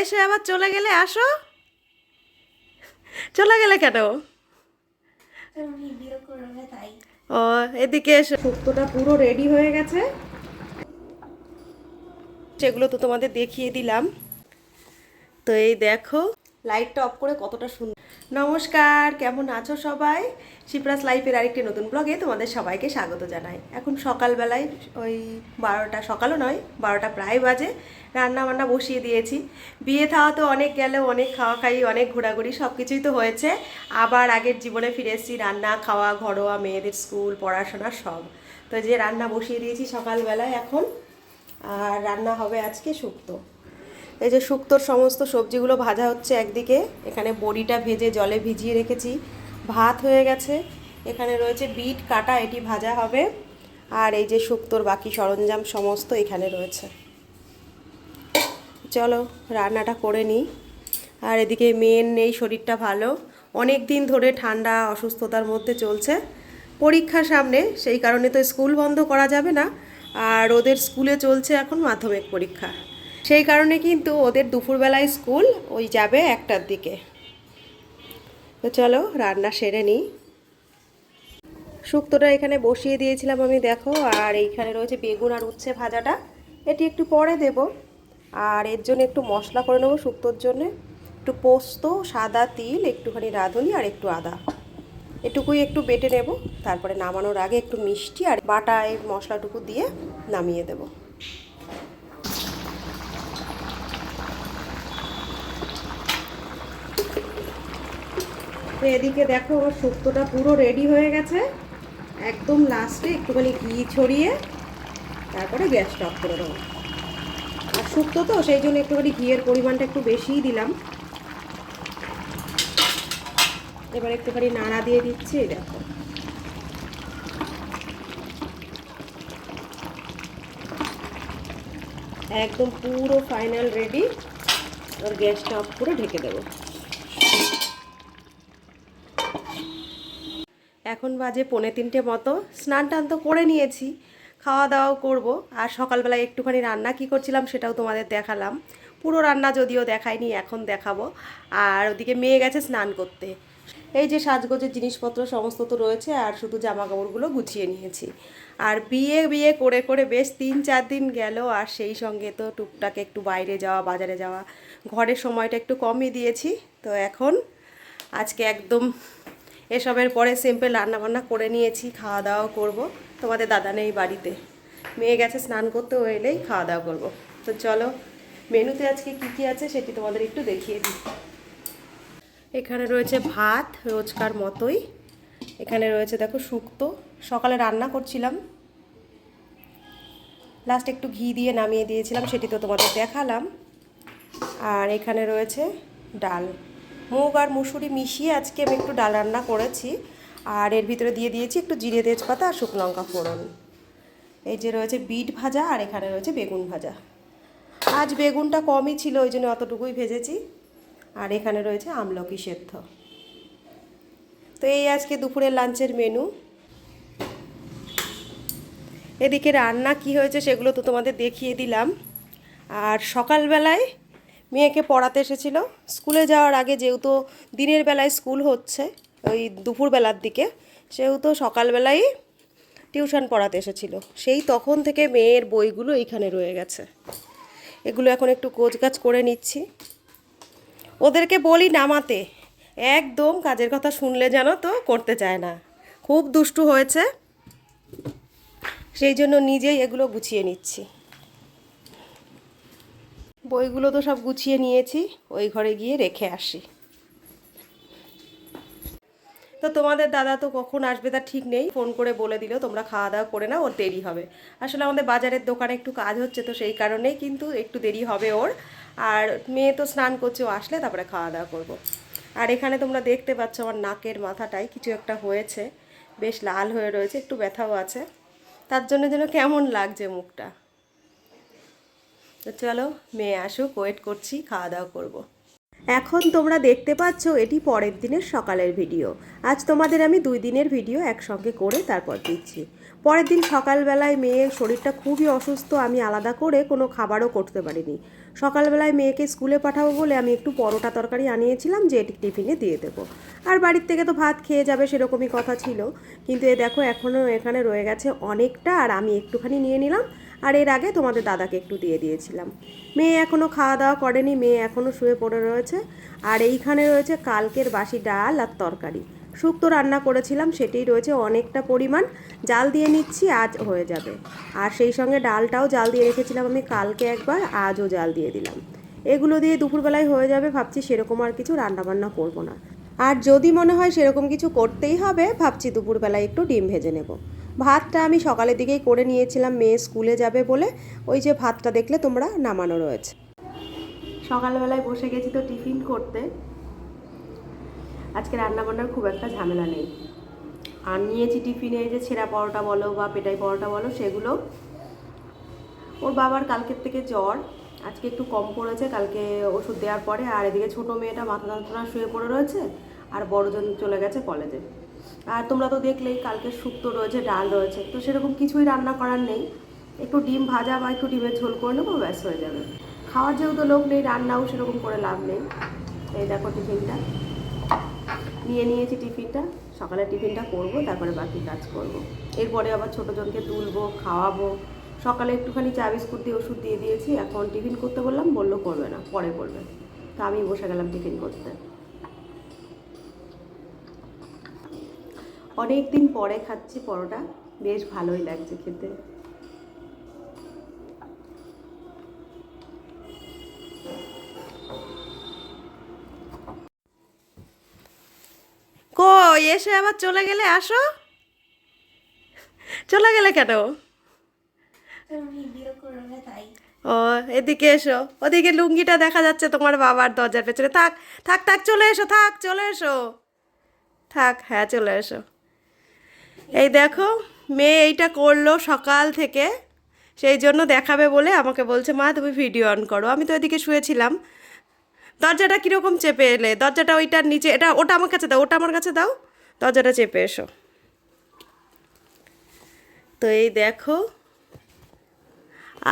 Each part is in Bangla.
এসে আবার চলে গেলে আসো। চলে গেলে কেন? ও, এদিকে এসে। শুক্তোটা পুরো রেডি হয়ে গেছে। সেগুলো তো তোমাদের দেখিয়ে দিলাম। তো এই দেখো লাইটটা অফ করে কতটা সুন্দর। নমস্কার, কেমন আছো সবাই? শিপ্রাস লাইফের আরেকটি নতুন ব্লগে তোমাদের সবাইকে স্বাগত জানাই। এখন সকালবেলায় ওই বারোটা, সকালও নয়, বারোটা প্রায় বাজে রান্না বান্না বসিয়ে দিয়েছি। বিয়ে থাওয়া তো অনেক গেলে, অনেক খাওয়া খাই, অনেক ঘোরাঘুরি সব কিছুই তো হয়েছে। আবার আগের জীবনে ফিরে এসেছি, রান্না, খাওয়া, ঘরোয়া, মেয়েদের স্কুল, পড়াশোনা, সব। তো যে রান্না বসিয়ে দিয়েছি সকালবেলায় এখন, আর রান্না হবে আজকে শুক্তো এই যে শুক্তোর সমস্ত সবজিগুলো ভাজা হচ্ছে একদিকে, এখানে বড়িটা ভেজে জলে ভিজিয়ে রেখেছি। ভাত হয়ে গেছে, এখানে রয়েছে বিট, কাটা, এটি ভাজা হবে। আর এই যে শুক্তোর বাকি সরঞ্জাম সমস্ত এখানে রয়েছে। চলো, রান্নাটা করে নিই। আর এদিকে মেন নেই, শরীরটা ভালো। অনেক দিন ধরে ঠান্ডা, অসুস্থতার মধ্যে চলছে। পরীক্ষা সামনে, সেই কারণে তো স্কুল বন্ধ করা যাবে না। আর ওদের স্কুলে চলছে এখন মাধ্যমিক পরীক্ষা। সেই কারণে কিন্তু ওদের দুপুরবেলায় স্কুল, ওই যাবে একটার দিকে। তো চলো, রান্না সেরে নিই। শুক্তোটা এখানে বসিয়ে দিয়েছিলাম আমি, দেখো, আর এইখানে রয়েছে বেগুন আর উচ্ছে ভাজাটা। এটি একটু পরে দেব, আর এর জন্য একটু মশলা করে নেব শুক্তোর জন্য। একটু পোস্ত, সাদা তিল, একটুখানি রাঁধুনি আর একটু আদা। এটুকুই একটু বেটে নেব, তারপরে নামানোর আগে একটু মিষ্টি আর বাটায় মশলাটুকু দিয়ে নামিয়ে দেবো। তো এদিকে দেখো আমার শুক্তোটা পুরো রেডি হয়ে গেছে। একদম লাস্টে একটুখানি ঘি ছড়িয়ে তারপরে গ্যাসটা অফ করে দেবো। আর শুক্তো তো, সেই জন্য একটুখানি ঘিয়ের পরিমাণটা একটু বেশিই দিলাম। এবার একটুখানি নাড়া দিয়ে দিচ্ছি দেখো। একদম পুরো ফাইনাল রেডি আর গ্যাসটা অফ করে ঢেকে দেবো। এখন বাজে পৌনে তিনটে মতো। স্নান টান তো করে নিয়েছি। খাওয়া দাওয়াও করব। আর সকালবেলায় একটুখানি রান্না কি করছিলাম সেটাও তোমাদের দেখালাম। পুরো রান্না যদিও দেখাইনি, এখন দেখাবো। আর ওদিকে মেয়ে গেছে স্নান করতে। এই যে সাজগোজের জিনিসপত্র সমস্ত তো রয়েছে, আর শুধু জামা কাপড়গুলো গুছিয়ে নিয়েছি। আর বিয়ে বিয়ে করে করে বেশ তিন চার দিন গেল, আর সেই সঙ্গে তো টুকটাক একটু বাইরে যাওয়া, বাজারে যাওয়া। ঘরের সময়টা একটু কমই দিয়েছি। তো এখন আজকে একদম এসবের পরে সিম্পল রান্নাবান্না করে নিয়েছি খাওয়া দাওয়া করব। তোমাদের দাদা নেই বাড়িতে। মেয়ে গেছে স্নান করতে এলেই খাওয়া দাওয়া করব। তো চলো, মেনুতে আজকে কী কী আছে সেটি তোমাদের একটু দেখিয়ে দিই। এখানে রয়েছে ভাত রোজকার মতোই। এখানে রয়েছে দেখো শুক্তো। সকালে রান্না করছিলাম। লাস্ট একটু ঘি দিয়ে নামিয়ে দিয়েছিলাম, সেটি তো তোমাদের দেখালাম। আর এখানে রয়েছে ডাল। মুগ আর মুসুরি মিশিয়ে আজকে আমি একটু ডাল রান্না করেছি। আর এর ভিতরে দিয়ে দিয়েছি একটু জিরে তেজপাতা আর শুকনো লঙ্কা ফোড়ন। এই যে রয়েছে বিট ভাজা আর এখানে রয়েছে বেগুন ভাজা। আজ বেগুনটা কমই ছিল, ওই জন্য অতটুকুই ভেজেছি। আর এখানে রয়েছে আমলকি সেদ্ধ। তো এই আজকে দুপুরের লাঞ্চের মেনু। এদিকে রান্না কি হয়েছে সেগুলো তো তোমাদের দেখিয়ে দিলাম। আর সকালবেলায় মেয়েকে পড়াতে এসেছিল। স্কুলে যাওয়ার আগে যেহেতু দিনের বেলায় স্কুল হচ্ছে, ওই দুপুরবেলার দিকে, সেহেতু সকালবেলায় টিউশন পড়াতে এসেছিল। সেই তখন থেকে মেয়ের বইগুলো এইখানে রয়ে গেছে। এগুলো এখন একটু কোচগাছ করে নিচ্ছি। ওদেরকে বলি নামাতে। একদম কাজের কথা শুনলে জানো তো করতে চায় না। খুব দুষ্টু হয়েছে। সেই জন্য নিজেই এগুলো গুছিয়ে নিচ্ছি। বইগুলো তো সব গুছিয়ে নিয়েছি, ওই ঘরে গিয়ে রেখে আসি। তো তোমাদের দাদা তো কখন আসবে তা ঠিক নেই, ফোন করে বলে দিল, তোমরা খাওয়া দাওয়া করে না ওর দেরি হবে। আসলে আমাদের বাজারের দোকানে একটু কাজ হচ্ছে তো সেই কারণেই কিন্তু একটু দেরি হবে ওর। আর মেয়ে তো স্নান করছে, ও আসলে তারপরে খাওয়া দাওয়া করব। আর এখানে তোমরা দেখতে পাচ্ছ আমার নাকের মাথাটায় কিছু একটা হয়েছে, বেশ লাল হয়ে রয়েছে, একটু ব্যথাও আছে। তার জন্য যেন কেমন লাগছে মুখটা। তো চলো মেয়ে আসুক ওয়েট করছি খাওয়া দাওয়া করব। এখন তোমরা দেখতে পাচ্ছ এটি পরের দিনের সকালের ভিডিও আজ তোমাদের আমি দুই দিনের ভিডিও একসঙ্গে করে তারপর দিচ্ছি। পরের দিন সকালবেলায় মেয়ের শরীরটা খুবই অসুস্থ, আমি আলাদা করে কোনো খাবারও করতে পারিনি। সকালবেলায় মেয়েকে স্কুলে পাঠাবো বলে আমি একটু পরোটা তরকারি আনিয়েছিলাম যে এটি টিফিনে দিয়ে দেবো। আর বাড়ির থেকে তো ভাত খেয়ে যাবে সেরকমই কথা ছিল। কিন্তু এ দেখো এখনও এখানে রয়ে গেছে অনেকটা, আর আমি একটুখানি নিয়ে নিলাম। আর এর আগে তোমাদের দাদাকে একটু দিয়ে দিয়েছিলাম। মেয়ে এখনও খাওয়া দাওয়া করেনি, মেয়ে এখনও শুয়ে পড়ে রয়েছে। আর এইখানে রয়েছে কালকের বাসি ডাল আর তরকারি। শুক্তো রান্না করেছিলাম, সেটাই রয়েছে অনেকটা পরিমাণ। জাল দিয়ে নিচ্ছি, আজ হয়ে যাবে। আর সেই সঙ্গে ডালটাও জাল দিয়ে রেখেছিলাম আমি কালকে একবার, আজও জাল দিয়ে দিলাম। এগুলো দিয়ে দুপুরবেলায় হয়ে যাবে, ভাবছি সেরকম আর কিছু রান্নাবান্না করব না। আর যদি মনে হয় সেরকম কিছু করতেই হবে, ভাবছি দুপুরবেলায় একটু ডিম ভেজে নেব। ভাতটা আমি সকালের দিকেই করে নিয়েছিলাম, মেয়ে স্কুলে যাবে বলে। ওই যে ভাতটা দেখলে তোমরা নামানো রয়েছে। সকালবেলায় বসে গেছি তো টিফিন করতে। আজকে রান্নাবান্নার খুব একটা ঝামেলা নেই। আর নিয়েছি টিফিনে যে ছেঁড়া পরোটা বলো বা পেটাই পরোটা বলো, সেগুলো। ওর বাবার কালকের থেকে জ্বর, আজকে একটু কম পড়েছে, কালকে ওষুধ দেওয়ার পরে। আর এদিকে ছোটো মেয়েটা মাথা যন্ত্রণা শুয়ে পড়ে রয়েছে, আর বড়জন চলে গেছে কলেজে। আর তোমরা তো দেখলেই কালকে শুক্তো রয়েছে, ডাল রয়েছে। তো সেরকম কিছুই রান্না করার নেই। একটু ডিম ভাজা বা একটু ডিমের ঝোল করে নেব, ব্যাস হয়ে যাবে। খাওয়ার যেহেতু লোক নেই, রান্নাও সেরকম করে লাভ নেই। এই দেখো টিফিনটা। নিয়ে নিয়েছি টিফিনটা। সকালে টিফিনটা করব, তারপরে বাকি কাজ করব। এরপরে আবার ছোটো জনকে তুলবো, খাওয়াবো। সকালে একটুখানি চা, বিস্কুট দিয়ে ওষুধ দিয়ে দিয়েছি। এখন টিফিন করতে বললাম, বলল করবে না, পরে করবে। তা আমি বসে গেলাম টিফিন করতে। অনেক দিন পরে খাচ্ছি পরোটা। বেশ ভালোই লাগছে খেতে। কই, এসে আবার চলে গেলে আসো। চলে গেলে কেন? ও, এদিকে এসো। ওদিকে লুঙ্গিটা দেখা যাচ্ছে তোমার বাবার দরজার পেছনে। থাক থাক থাক, চলে এসো, থাক, চলে এসো। থাক হ্যাঁ চলে এসো। এই দেখো, মেয়ে এইটা করল সকাল থেকে, সেই জন্য দেখাবে বলে আমাকে বলছে, মা, তুমি ভিডিও অন করো। আমি তো এদিকে শুয়েছিলাম। দরজাটা কীরকম চেপে এলে? দরজাটা ওইটার নিচে, এটা, ওটা আমার কাছে দাও, ওটা আমার কাছে দাও। দরজাটা চেপে এসো। তো এই দেখো,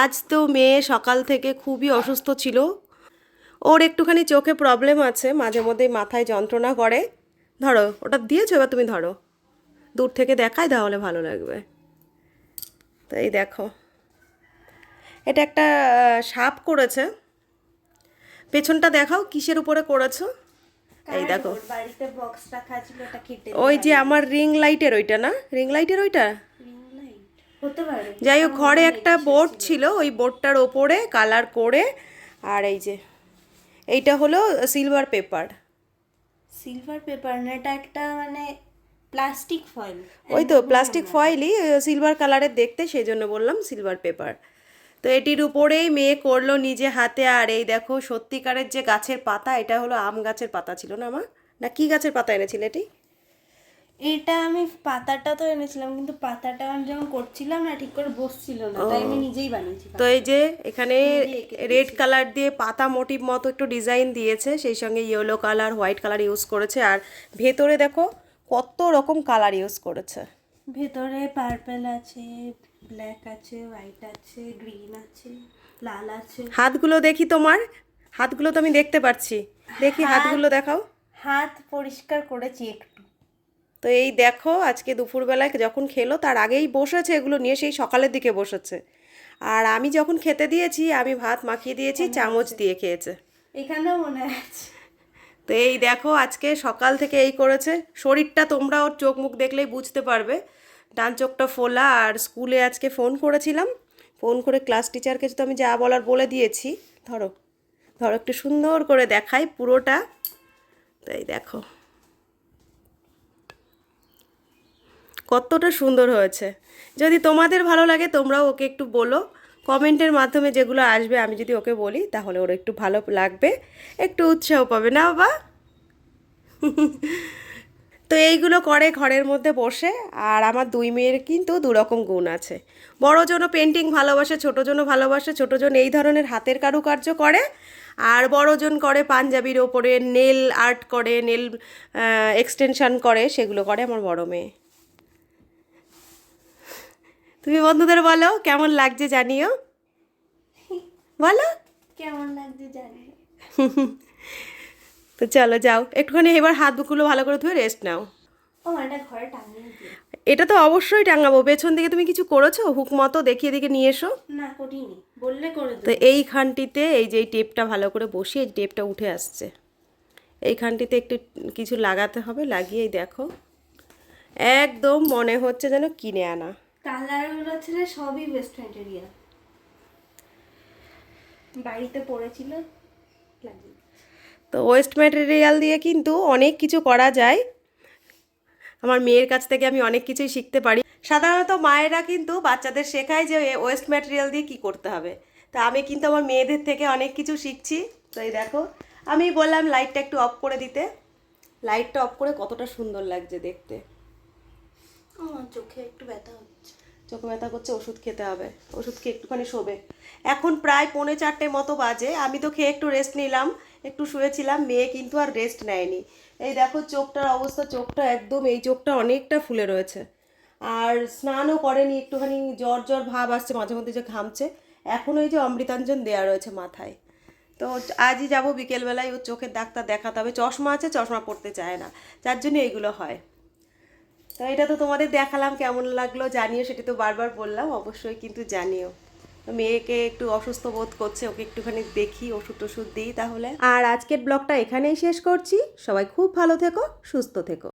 আজ তো মেয়ে সকাল থেকে খুবই অসুস্থ ছিল। ওর একটুখানি চোখে প্রবলেম আছে, মাঝে মধ্যে মাথায় যন্ত্রণা করে। ধরো, ওটা দিয়েছ, এবার তুমি ধরো। দূর থেকে দেখাই তাহলে ভালো লাগবে। তো এই দেখো। এটা একটা সাপ করেছে। পেছনটা দেখাও কিসের উপরে করেছ? এই দেখো। ওই যে আমার রিং লাইটের ওইটা না? রিং লাইটের ওইটা? যাই হোক ঘরে একটা বোর্ড ছিল ওই বোর্ডটার ওপরে কালার করে আর এই যে এইটা হলো সিলভার পেপার সিলভার পেপার না এটা একটা মানে প্লাস্টিক ফয়েল। ওই তো প্লাস্টিক ফয়েলই সিলভার কালারের দেখতে সেই জন্য বললাম সিলভার পেপার তো এটির উপরেই মেয়ে করল নিজে হাতে আর এই দেখো সত্যিকারের যে গাছের পাতা এটা হলো আম গাছের পাতা ছিল না আমার না কি গাছের পাতা এনেছিল এটি? এটা আমি পাতাটা তো এনেছিলাম কিন্তু পাতাটা আমি যখন করছিলাম না ঠিক করে বসছিল না তাই আমি নিজেই বানিয়েছি তো এই যে এখানে রেড কালার দিয়ে পাতা মোটিভ মতো একটু ডিজাইন দিয়েছে সেই সঙ্গে yellow colour white colour use করেছে আর ভেতরে দেখো কত রকম কালার ইউজ করেছে? ভেতরে পার্পল আছে ব্ল্যাক আছে হোয়াইট আছে গ্রিন আছে লাল আছে। হাতগুলো দেখি তোমার। হাতগুলো তো আমি দেখতে পাচ্ছি দেখি হাতগুলো দেখাও। হাত পরিষ্কার করেছি একটু। তো এই দেখো আজকে দুপুরবেলায় যখন খেলো তার আগেই বসেছে এগুলো নিয়ে সেই সকালের দিকে বসেছে। আর আমি যখন খেতে দিয়েছি আমি ভাত মাখিয়ে দিয়েছি চামচ দিয়ে খেয়েছে। এখানেও মনে আছে। তো এই দেখো আজকে সকাল থেকে এই করেছে। শরীরটা তোমরা ওর চোখ মুখ দেখলেই বুঝতে পারবে। ডান চোখটা ফোলা আর স্কুলে আজকে ফোন করেছিলাম। ফোন করে ক্লাস টিচারকে তো আমি যা বলার বলে দিয়েছি, ধরো ধরো একটু সুন্দর করে দেখাই পুরোটা। তাই দেখো। কতটা সুন্দর হয়েছে। যদি তোমাদের ভালো লাগে তোমরাও ওকে একটু বলো। কমেন্টের মাধ্যমে যেগুলো আসবে, আমি যদি ওকে বলি, তাহলে ওর একটু ভালো লাগবে, একটু উৎসাহ পাবে। না বাবা? তো এইগুলো করে ঘরের মধ্যে বসে, আর আমার দুই মেয়ের কিন্তু দুরকম গুণ আছে। বড়জনও পেন্টিং ভালোবাসে ছোটোজনও ভালোবাসে ছোটোজন এই ধরনের হাতের কারুকার্য করে, আর বড়জন করে পাঞ্জাবির ওপরে নেল আর্ট করে নেল এক্সটেনশান করে, সেগুলো করে আমার বড় মেয়ে। তুমি বন্ধুদের বলো কেমন লাগছে জানিও? বলো। কেমন লাগছে জানি না। তো চলো যাও একটুখানি এবার হাত মুখগুলো ভালো করে ধুয়ে রেস্ট নাও। এটা তো অবশ্যই টাঙাবো পেছন দিকে তুমি কিছু করেছ? হুক মতো দেখিয়ে দিকে নিয়ে এসো। না করিনি বললে করে তো এইখানটিতে এই যে এই টেপটা ভালো করে বসিয়ে এই টেপটা উঠে আসছে। এইখানটিতে একটু কিছু লাগাতে হবে লাগিয়েই দেখো। একদম মনে হচ্ছে যেন কিনে আনা। কালারগুলো ছিল সবই ওয়েস্ট ম্যাটেরিয়াল বাড়িতে পড়েছিল। তো ওয়েস্ট ম্যাটেরিয়াল দিয়ে কিন্তু অনেক কিছু করা যায়। আমার মেয়ের কাছ থেকে আমি অনেক কিছুই শিখতে পারি। সাধারণত মায়েরা কিন্তু বাচ্চাদের শেখায় যে ওয়েস্ট ম্যাটেরিয়াল দিয়ে কি করতে হবে। তা আমি কিন্তু আমার মেয়েদের থেকে অনেক কিছু শিখছি। তো এই দেখো, আমি বললাম লাইটটা একটু অফ করে দিতে। লাইটটা অফ করে কতটা সুন্দর লাগছে দেখতে। চোখে একটু ব্যথা হচ্ছে। চোখে ব্যথা করছে, ওষুধ খেতে হবে। ওষুধ খেয়ে একটুখানি শোবে। এখন প্রায় পৌনে চারটে মতো বাজে। আমি তো খেয়ে একটু রেস্ট নিলাম, একটু শুয়েছিলাম। মেয়ে কিন্তু আর রেস্ট নেয়নি। এই দেখো চোখটার অবস্থা, চোখটা একদম, এই চোখটা অনেকটা ফুলে রয়েছে। আর স্নানও করেনি, একটুখানি জ্বর জ্বর ভাব আসছে, মাঝে মধ্যে যে ঘামছে। এখন ওই যে অমৃতাঞ্জন দেওয়া রয়েছে মাথায়। তো আজই যাব বিকেলবেলায়, ওর চোখের ডাক্তার দেখাতে হবে। চশমা আছে, চশমা পড়তে চায় না। যার জন্য এইগুলো হয়। তো এটা তো তোমাদের দেখালাম কেমন লাগল জানিও, সেটা তো বারবার বললাম, অবশ্যই কিন্তু জানিও। মেয়েকে একটু অসুস্থ বোধ করছে, ওকে একটুখানি দেখি, ওষুধ টষুধ দিই তাহলে। আর আজকের ব্লগটা এখানেই শেষ করছি। সবাই খুব ভালো থেকো, সুস্থ থেকো।